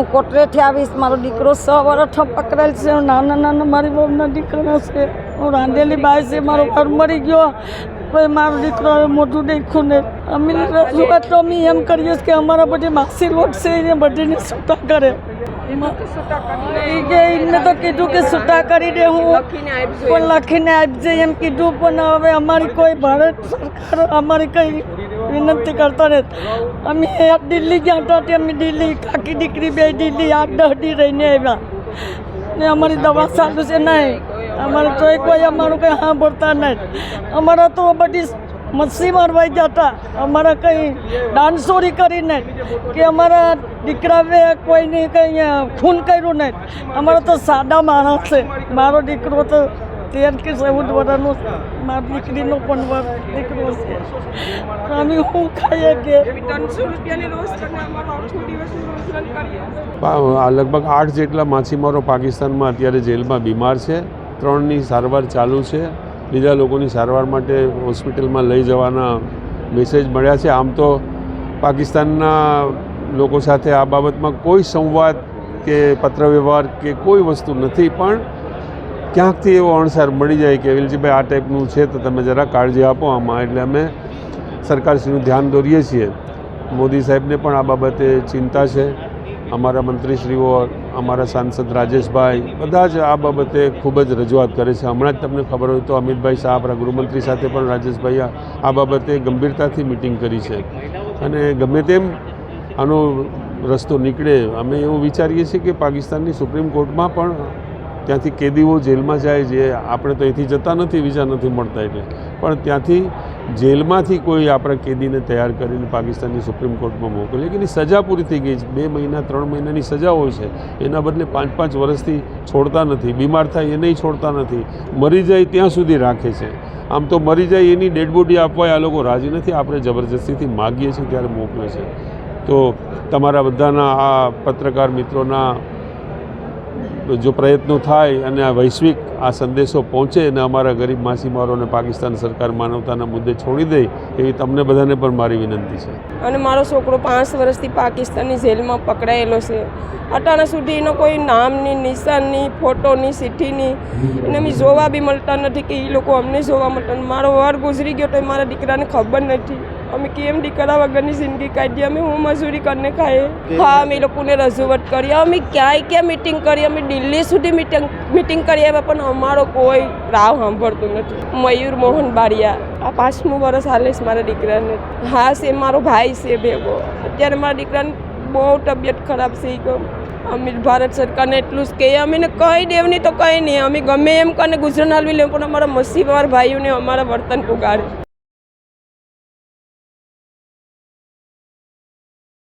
હું કોટરેથી આવીશ મારો દીકરો સ વર્ષ પકડેલ છે નાના નાના મારી બહુના દીકરા છે હું રાંધેલી બાઈ છે મારો ઘર મરી ગયો. પછી મારો દીકરો હવે મોઢું દેખ્યું ને. અમે રજૂઆત તો અમે એમ કરીએ કે અમારા બધી માસી લોટ છે એને બધીને છૂટા કરે. એ કે એમને તો કીધું કે છૂટા કરી દે હું પણ લખીને આપજે એમ કીધું પણ હવે અમારી કોઈ ભારત સરકાર અમારી કઈ વિનંતી કરતા ને અમે દિલ્હી ગયા હતા તે અમે દિલ્હી કાકી દીકરી બે દિલ્હી આઠ દસ દી રહીને આવ્યા. ને અમારી દવા ચાલુ છે નહીં. અમારે તોય કોઈ અમારું કંઈ સાંભળતા નહીં. અમારા તો બધી મચ્છી મારવાઈ જતા અમારા કંઈ દાનસોરી કરીને કે અમારા દીકરા બે કોઈને કંઈ ખૂન કર્યું નહીં. અમારા તો સાદા માણસ છે. મારો દીકરો તો તેર કે ચૌદ વર્ષનો મારી દીકરીનો પણ વર દીકરો છે. અમે શું ખાઈએ કે લગભગ આઠ જેટલા માછીમારો પાકિસ્તાનમાં અત્યારે જેલમાં બીમાર છે. ત્રણની સારવાર ચાલુ છે. બીજા લોકોની સારવાર માટે હોસ્પિટલમાં લઈ જવાના મેસેજ મળ્યા છે. આમ તો પાકિસ્તાનના લોકો સાથે આ બાબતમાં કોઈ સંવાદ કે પત્રવ્યવહાર કે કોઈ વસ્તુ નથી પણ ક્યાંકથી એવો અણસાર મળી જાય કે વિલજીભાઈ, આ ટાઈપનું છે તો તમે જરા કાળજી આપો આમાં. એટલે અમે સરકારશ્રીનું ધ્યાન દોરીએ છીએ. મોદી સાહેબને પણ આ બાબતે ચિંતા છે. અમારા મંત્રીશ્રીઓ, અમારા સાંસદ રાજેશભાઈ, બધા જ આ બાબતે ખૂબ જ રજૂઆત કરે છે. હમણાં જ તમને ખબર હોય તો અમિતભાઈ શાહ, આપણા ગૃહમંત્રી સાથે પણ રાજેશભાઈ આ આ બાબતે ગંભીરતાથી મિટિંગ કરી છે. અને ગમે તેમ આનો રસ્તો નીકળે, અમે એવું વિચારીએ છીએ કે પાકિસ્તાનની સુપ્રીમ કોર્ટમાં પણ ત્યાંથી કેદીઓ જેલમાં જાય જે આપણે તો અહીંથી જતા નથી, વિઝા નથી મળતા એટલે. પણ ત્યાંથી જેલમાંથી કોઈ આપણા કેદીને તૈયાર કરીને પાકિસ્તાનની સુપ્રીમ કોર્ટમાં મોકલીએ કે એની સજા પૂરી થઈ ગઈ છે. બે મહિના, ત્રણ મહિનાની સજા હોય છે. એના બદલે પાંચ પાંચ વર્ષથી છોડતા નથી, બીમાર થાય એને છોડતા નથી. મરી જાય ત્યાં સુધી રાખે છે. આમ તો મરી જાય એની ડેડ બોડી આપવા આ લોકો રાજી નથી. આપણે જબરજસ્તીથી માગીએ છીએ ત્યારે મોકલે છે. તો તમારા બધાના આ પત્રકાર મિત્રોના જો પ્રયત્નો થાય અને આ વૈશ્વિક આ સંદેશો પહોંચે અને અમારા ગરીબ માછીમારોને પાકિસ્તાન સરકાર માનવતાના મુદ્દે છોડી દે, એવી તમને બધાને પણ મારી વિનંતી છે. અને મારો છોકરો પાંચ વર્ષથી પાકિસ્તાનની જેલમાં પકડાયેલો છે. અટાણા સુધી એનો કોઈ નામની, નિશાનની, ફોટોની, સિટીની એને અમે જોવા બી મળતા નથી કે એ લોકો અમને જોવા મળતા મારો વાર ગુજરી ગયો તો મારા દીકરાને ખબર નથી. અમે કેમ દીકરા વગરની જિંદગી કાઢીએ અમે હું મજૂરી કરીને ખાઈએ. હા અમે લોકોને રજૂઆત કરી. અમે ક્યાંય ક્યાં મિટિંગ કરી? અમે દિલ્હી સુધી મિટિંગ મિટિંગ કરી આવ્યા પણ અમારો કોઈ રાવ સાંભળતું નથી. મયુર મોહન બારિયા. આ પાંચમું વર્ષ હાલે છે મારા દીકરાને. હા છે મારો ભાઈ છે ભેગો. અત્યારે મારા દીકરાને બહુ તબિયત ખરાબ થઈ ગયો અમે ભારત સરકારને એટલું જ કહીએ અમે કંઈ દેવની તો કંઈ નહીં. અમે ગમે એમ કરીને ગુજરાત હાલવી લેવું પણ અમારા મસીવાર ભાઈઓને અમારા વર્તન પુગાડે.